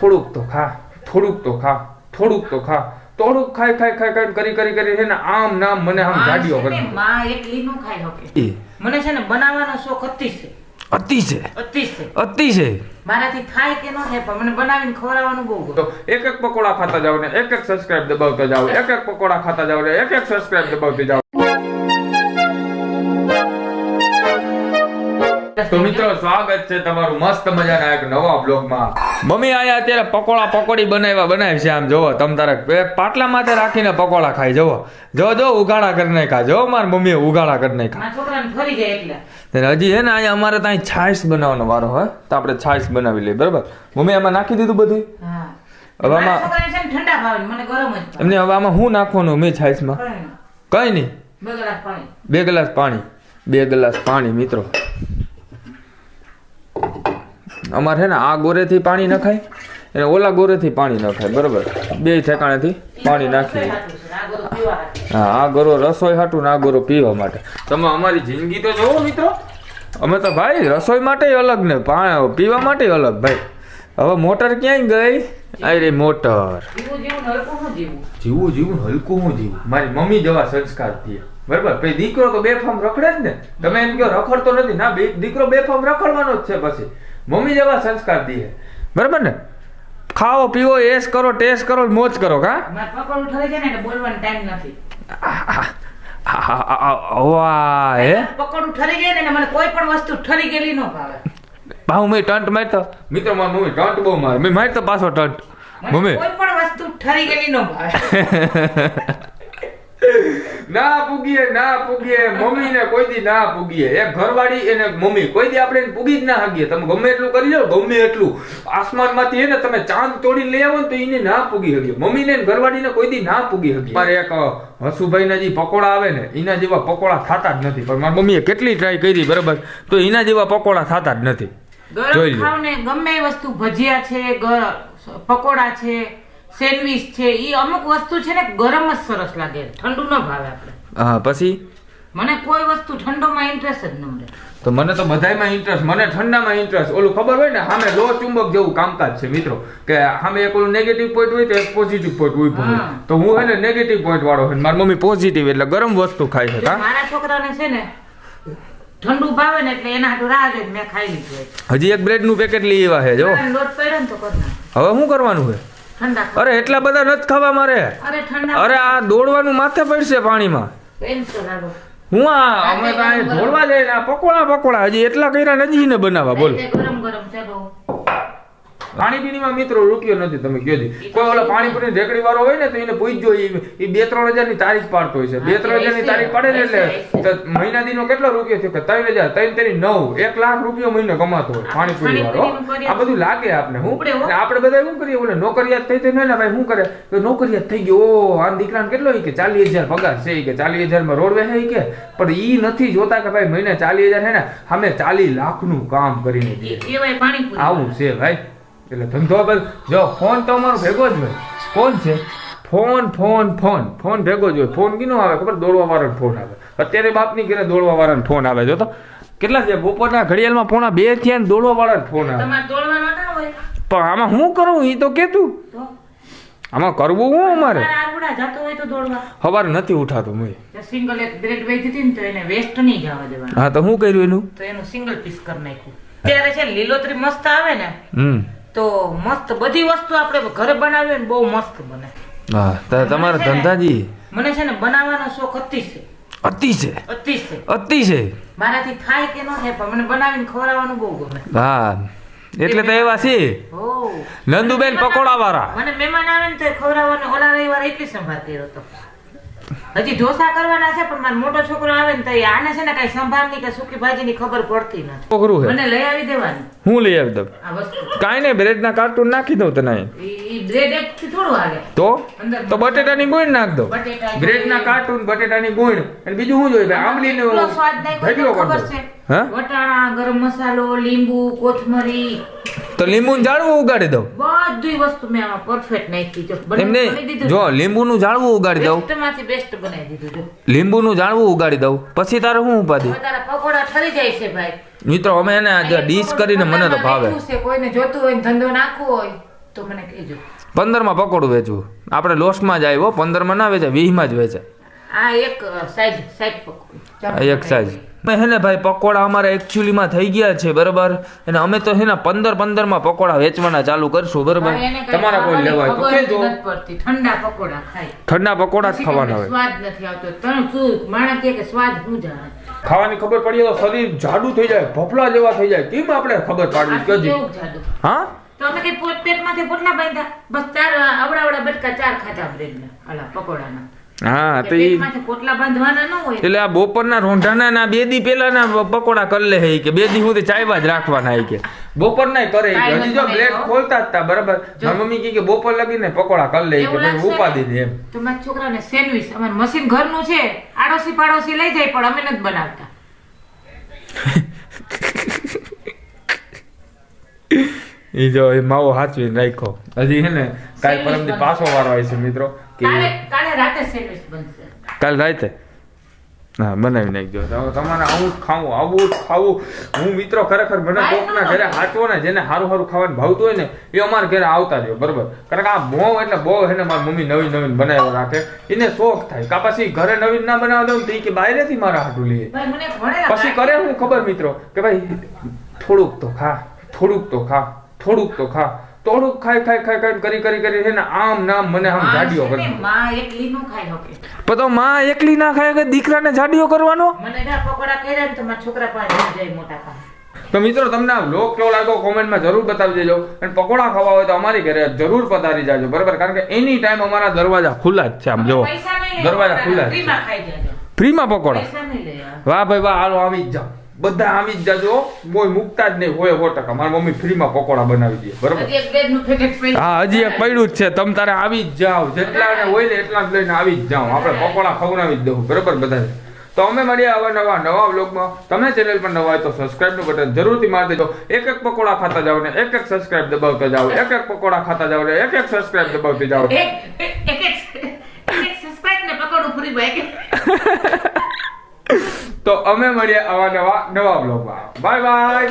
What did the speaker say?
થોડુંક તો ખા થોડુંક તો ખા થોડુંક તો ખા. થોડુંક ખાઈ ખાઈ ખાઈ ખાય કરી કરી કરી છે ને આમ નામ મને આમ ગાડીઓ કરી માં એટલી નું ખાઈ હકે. મને છે ને બનાવવાનો શોખ અતિ છે. અતિ છે? અતિ છે. મારાથી થાય કે ન થાય પણ મને બનાવીને ખવડાવવાનું બહુ ગમે. તો એક એક પકોડા ખાતા જાવ ને એક એક સબસ્ક્રાઇબ દબાવતા જાવ એક એક પકોડા ખાતા જાવ ને એક એક સબસ્ક્રાઇબ દબાવતી જાવ તો મિત્રો સ્વાગત છે તમારું મસ્ત મજાના એક નવા બ્લોગમાં. મમ્મી આયા અત્યારે પકોડા પકોડી બનાવ્યા બનાવી છે આમ. જોવો તમ તારે પાટલા માથે રાખીને પકોડા ખાઈ જોવો. જો જો ઉઘાડા કરી નાખા જો માર મમ્મીએ ઉગાડા કરી નાખા મારા ફરી જાય એટલે. હજી હે ને અહીંયા અમારે ત્યાં છાશ બનાવવાનો વારો હે. તો આપણે છાશ બનાવી લઈએ. બરાબર? મમ્મી આમાં નાખી દીધું બધું? હવે આમાં છોકરાને છે ને ઠંડા ભાવે મને ગરમ જ એમને હવે આમાં શું નાખવાનું મેં છાશમાં? કઈ નહીં. બે ગ્લાસ પાણી. બે ગ્લાસ પાણી મિત્રો. અમારે છે ને આ ગોરેથી પાણી નખાય અને ઓલા ગોરેથી પાણી નખાય બરોબર? બે ઠેકાણેથી પાણી નાખી રસોઈ હાટું છે, આ બધું પીવા હાટું. હા આ ગોરો રસોઈ હાટું ને આ ગોરો પીવા માટે. તમે અમારી જિંદગી તો જોવો મિત્રો. અમે તો ભાઈ રસોઈ માટે અલગ ને પીવા માટે અલગ ભાઈ. હવે મોટર ક્યાંય ગઈ? આ રે મોટર. જીવું જીવું હલકું હું જીવું. મારી મમ્મી જવા સંસ્કાર થયા. બરાબર? પછી દીકરો તો બે ફાર્મ રખડે જ ને. તમે એમ કહો રખડતો નથી. ના દીકરો બે ફાર્મ રખડવાનો જ છે પછી. મમ્મી જેવા સંસ્કાર દે બરાબર ને? ખાઓ પીવો એસ કરો ટેસ્ટ કરો મોજ કરો કા? વાહ હે? પકોડું ઠરી જાય ને મને કોઈ પણ વસ્તુ ઠરી ગયેલી ન ભાવે. ભાવ મેં ટંટ મારતો? મિત્રો મારી મમ્મી ટંટ બહુ મારે. મેં મારતો પાછો ટંટ. મમ્મી. કોઈ પણ વસ્તુ ઠરી ગયેલી ન ભાવે. ના પૂગીએ ના પૂગીએ મમ્મી ને કોઈ દી ના પૂગીએ. એક ઘરવાળી એને મમ્મી કોઈ દી આપણે પૂગી જ ના હગીએ તમે ગમે એટલું કરી લો ગમે એટલું. આસમાનમાંથી ને તમે ચાંદ તોડી લઈ આવો ને તો એને ના પૂગી હગીએ મમ્મી ને ઘરવાળી ને કોઈ દી ના પૂગી હગીએ મારે એક હસુભાઈ ના જે પકોડા આવે ને એના જેવા પકોડા થતા જ નથી. પણ મારી મમ્મીએ કેટલી ટ્રાય કરી બરાબર? તો એના જેવા પકોડા થતા જ નથી. ગરમ ખાવ ને ગમે એ વસ્તુ ભજીયા છે પકોડા છે સેન્ડવીચ છે એ અમુક વસ્તુ છે ને ગરમ જ સરસ લાગે ઠંડુ ન ભાવે આપણે. હા પછી? મને કોઈ વસ્તુ ઠંડોમાં ઇન્ટરેસ્ટ જ ન મળે. તો મને તો બધામાં ઇન્ટરેસ્ટ મને ઠંડામાં ઇન્ટરેસ્ટ ઓલું ખબર હોય ને સામે લો ચુંબક જેવું કામકાજ છે મિત્રો. કે સામે એક ઓલું નેગેટિવ પોઈન્ટ હોય તો એક પોઝિટિવ પોઈન્ટ હોય હોય. તો હું હે ને નેગેટિવ પોઈન્ટ વાળો હોય મારી મમ્મી પોઝિટિવ એટલે ગરમ વસ્તુ ખાય છે મારા છોકરાને છે ને ઠંડુ ભાવે ને એટલે એના હાટુ રાહ મેં ખાઈ લીધું હજી એક બ્રેડનું પેકેટ લઈ આવ્યા છે જો. લોટ પડ્યો ને તો હવે શું કરવાનું ખાવ. અરે એટલા બધા નથી ખાવા મારે. અરે આ દોડવાનું માથે પડશે પાણીમાં. હું આ અમે કાંઈ દોડવા જઈએ પકોડા પકોડા હજી એટલા કર્યા નથી ને બનાવવા બોલો. ગરમ ગરમ ચાલો પાણીપુરીમાં મિત્રો રૂપિયો નથી તમે કયો જી કોઈ ઓલા પાણીપુરી રેકડી વાળો હોય ને તો એને પૂછજો ઈ બે ત્રણ હજારની તારીખ પાડતો હોય છે. બે ત્રણ હજારની તારીખ પાડે ને એટલે મહિના દીનો કેટલો રૂપિયો થયો કે ત્રણ હજાર ત્રણ તેરી નવ એક લાખ રૂપિયો મહિને કમાતો હોય પાણીપુરી વાળો. આ બધું લાગે આપણે હું? હો. આપણે બધા શું કરીએ? બોલે નોકરિયાત થઈ થઈ ને ભાઈ શું કરે? તો નોકરિયાત થઈ ગયો. ઓ આ દીકરાને કેટલો કે? ચાલીસ હજાર પગાર છે કે? ચાલીસ હજારમાં રોડવે છે કે? પણ ઈ નથી જોતા કે ભાઈ મહિને ચાલીસ હજાર છે ને અમે ચાલીસ લાખનું કામ કરીને એ આવું છે ભાઈ. એટલે ધંધો બધો જો ફોન તો અમારો ભેગો જ હોય. કોણ છે? Phone phone phone. ફોન ભેગો જ હોય. ફોન કીનો આવે ખબર? દોડવા વાળાનો ફોન આવે. અત્યારે બાપની ઘરે દોડવા વાળાનો ફોન આવે. જો તો કેટલા છે બપોરના ઘડિયાળમાં પોણા બે થયા દોડવા વાળાનો ફોન આવે. પણ આમાં શું કરું? એ તો કેતું. આમાં કરવું હું અમારે? તમારે હોય તો સવારે નથી ઉઠાતું મેં સિંગલ એક બ્રેડ વેચી હતી ને તો એને વેસ્ટ નહીં જવા દેવાનું. હા તો શું કર્યું એનું? તો એનું સિંગલ પીસ કરી નાખ્યું. ત્યારે છે લીલોતરી મસ્ત આવે ને હમ. તો મસ્ત બધી વસ્તુ આપણે ઘરે બનાવીએ ને બહુ મસ્ત બને. હા તમારા ધંધાજી? મને છે ને બનાવવાનો શોખ અતિશય અતિશય અતિશય અતિ છે. અતિ મારાથી થાય કે ન થાય પણ મને બનાવીને ખવડાવવાનું બહુ ગમે. હા એટલે તો એવા છે. નંદુબેન પકોડા વાળા મને મહેમાન આવે ને તો ખવડાવવાનું ઓલા રવિવાર એટલી સંભાળતી હતો. હજી ઢોસા કરવાના છે પણ મારો મોટો છોકરો આવે ને તો એ આને છે ને કઈ સંભાળની કે સૂકી ભાજીની ખબર પડતી નથી. છોકરું મને લઈ આવી દેવાનું. હું લઈ આવી દઉં? આ વસ્તુ. કાઈ નહીં બ્રેડ ના કાર્ટૂન નાખી દઉં તને. ઈ બ્રેડ એક થી થોડું આવે તો? તો બટેટાની ગુણ નાખ દો બ્રેડ ના કાર્ટૂન બટેટાની ગુણ અને બીજું શું જોઈએ આંબલી નો સ્વાદ કરી ખબર છે? હા? વટાણા ગરમ મસાલો લીંબુ કોથમરી. તો લીંબુનું ઝાડવું ઉગાડી દઉં. બધી વસ્તુ મેં આમાં પરફેક્ટ નાખી જો એમને જો લીંબુનું ઝાડવું ઉગાડી દઉં. બેસ્ટમાંથી બેસ્ટ બનાવી દીધું જો લીંબુનું ઝાડવું ઉગાડી દઉં. પછી તારે શું ઉપાધિ? તારા પકોડા ઠરી જાય છે ભાઈ. મિત્રો અમે એને આજે ડીશ કરીને મને તો ભાવે. કોઈને જોતું હોય ધંધો નાખવો હોય તો મને કહેજો. પંદરમાં પકોડું વેચવું. આપણે લોસમાં જ આવ્યો પંદરમાં ના વેચે વીસમાં જ વેચે આ એક સાઈઝ સાઈઝ પકોડું. એક સાઈઝ. હે ને ભાઈ પકોડા અમારે એકચ્યુઅલીમાં થઈ ગયા છે બરાબર? અને અમે તો હે ને પંદર પંદરમાં પકોડા વેચવાના ચાલુ કરશું બરાબર? તમારા કોઈ લેવા લેવાય તો ખબર જ કહેજો નથી પડતી ઠંડા પકોડા ખાય. ઠંડા પકોડા જ ખાવાના હોય. સ્વાદ નથી આવતો. તણ શું માણસ કે સ્વાદ હું જાણે. ખાવાની ખબર પડી તો શરીર જાડું થઈ જાય ભપલા જેવા થઈ જાય. કેમ આપણે ખબર પાડવી? આ કહેજો હા? તો અમે કે પોટ પેટમાંથી પોટલા બાંધ્યા? બસ ચાર આવડા આવડા બટકા ચાર ખાતા બ્રેડના અલા પકોડાના. હા તો ઈ પોટલા બાંધવાના ન હોય. એટલે આ બપોરના રોંઢાના ના બે દી પેલાના પકોડા કરી લે હે કે. બે દી સુધી ચાયવા જ રાખવાના હે કે. બપોરના કરે હજી જો બ્લેક ખોલતા જ બરાબર? મમ્મી કહે કે બપોર લગીને પકોડા કરી લે કે. ભાઈ લાગશે દે એમ. તો મારા છોકરાને સેન્ડવિચ. અમારું મશીન ઘરનું છે. આડોશી પાડોશી લઈ જાય પણ અમે નથી બનાવતા. ઈ જો એ માવો હાચવીને રાખ્યો. હજી હે ને કાલ પરમ પરમથી પાછો વારો આવે છે મિત્રો કે કાલે રાતે સેન્ડવિચ બનશે કાલ રાતે? હા બનાવી નાખજો. તમારે આવું ખાવું આવું જ ખાવું. હું મિત્રો ખરેખર મને કોકના ઘરે હાચવો ને જેને સારું સારું ખાવાનું ભાવતું હોય ને એ અમારા ઘરે આવતા રહ્યો બરોબર? કારણ કે આ બહુ એટલે બહુ એને મારી મમ્મી નવી નવીન બનાવ્યો રાખે. એને શોખ થાય. કા પછી ઘરે નવીન ના બનાવવા દઉં તો કે બહારેથી મારા હાટું લઈએ પછી કરે હું ખબર મિત્રો? કે ભાઈ થોડુંક તો ખા થોડુંક તો ખા થોડુંક તો ખા. થોડુંક ખાઈ ખાઈ ખાઈ ખાઈ કરી કરી કરી છે ને આમ નામ મને આમ જાડીઓ કરે માં એકલી નું ખાઈ શકે પણ તો માં એકલી ના ખાય કે દીકરાને જાડીઓ કરવાનો? મને ના પકોડા કર્યા ને તો મારા છોકરા પાસે જાય મોટા પાસે તો મિત્રો તમને આ વ્લોગ કેવો લાગ્યો? કોમેન્ટમાં જરૂર બતાવી દેજો અને પકોડા ખાવા હોય તો અમારી ઘરે જરૂર પધારી જાજો. બરાબર? કારણ કે એની ટાઈમ અમારા દરવાજા ખુલ્લા જ છે આમ જો લે, દરવાજા ખુલ્લા જ ફ્રીમાં પકોડા? લે. વાહ ભાઈ વાહ હાલો આવી જ જાઓ. બધા આવી જ જાજો કોઈ મુકતા જ નહીં હોય સો ટકા. મારી મમ્મી ફ્રીમાં પકોડા બનાવી દે બરાબર. હા હજી એક પડ્યું જ છે. તમે તારે આવી જ જાઓ. જેટલા ને હોય ને એટલા જ લઈને આવી જ જાઓ. આપણે પકોડા ખવડાવી જ દઉં બરાબર બધા તો અમે મળીએ આવા નવા નવા વ્લોગમાં. તમે ચેનલ પર નવા હોય તો સબસ્ક્રાઇબનું બટન જરૂરથી મારી દેજો. એક એક પકોડા ખાતા જાઓ ને એક એક સબસ્ક્રાઇબ દબાવતા જાઓ. એક એક પકોડા ખાતા જાઓ ને એક એક સબસ્ક્રાઇબ દબાવતી જાઓ. એક એક subscribe ને પકોડું એક એક. તો અમે મળીએ આવા નવા નવા બ્લોગમાં બાય બાય